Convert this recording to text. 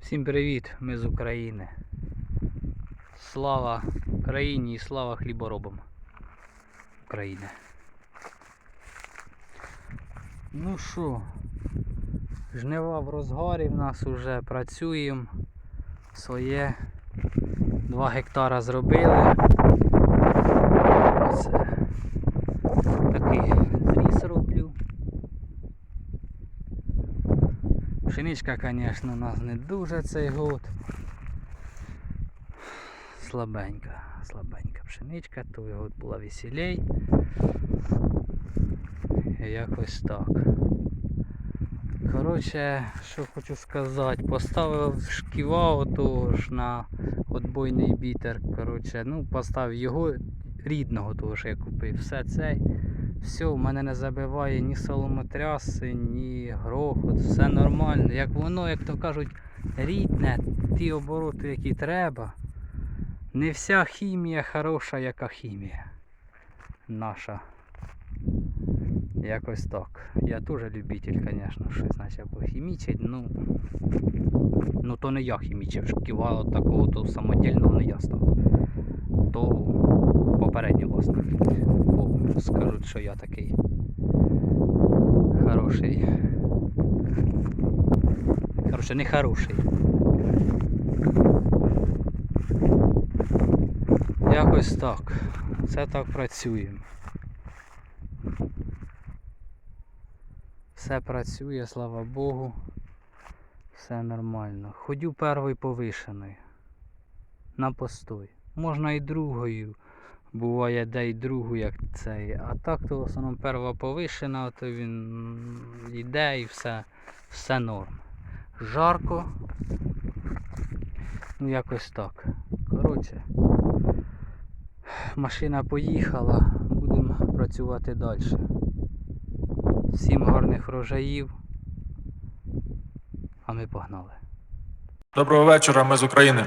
Всім привіт, ми з України. Слава країні і слава хліборобам України. Ну що, жнива в розгарі в нас уже працюємо. Своє 2 гектара зробили. Пшеничка, звісно, у нас не дуже цей год. Слабенька, слабенька пшеничка, той год була веселей. Якось так. Коротше, що хочу сказати, поставив шківа отого ж на отбойний бітер. Коротше, ну, поставив його рідного, того що я купив. Все це. Все, в мене не забиває ні соломотряси, ні грохот, все нормально. Як воно, як то кажуть, рідне, ті обороти, які треба. Не вся хімія хороша, яка хімія. Наша. Якось так. Я теж любитель, звісно, щось наче похімічить, ну. Ну то не я хімічив, шківа такого то самодільного не я. То попередній власник. Бо скажуть, що я такий хороший. Коротше, не хороший. Якось так. Це так працюємо. Все працює, слава Богу. Все нормально. Ходю першою повишеною. На постой. Можна і другою. Буває де й другу, як цей. А так то в основному перша повишена, то він йде і все, все норм. Жарко. Ну якось так. Коротше. Машина поїхала, будемо працювати далі. Всім гарних врожаїв. А ми погнали. Доброго вечора, ми з України.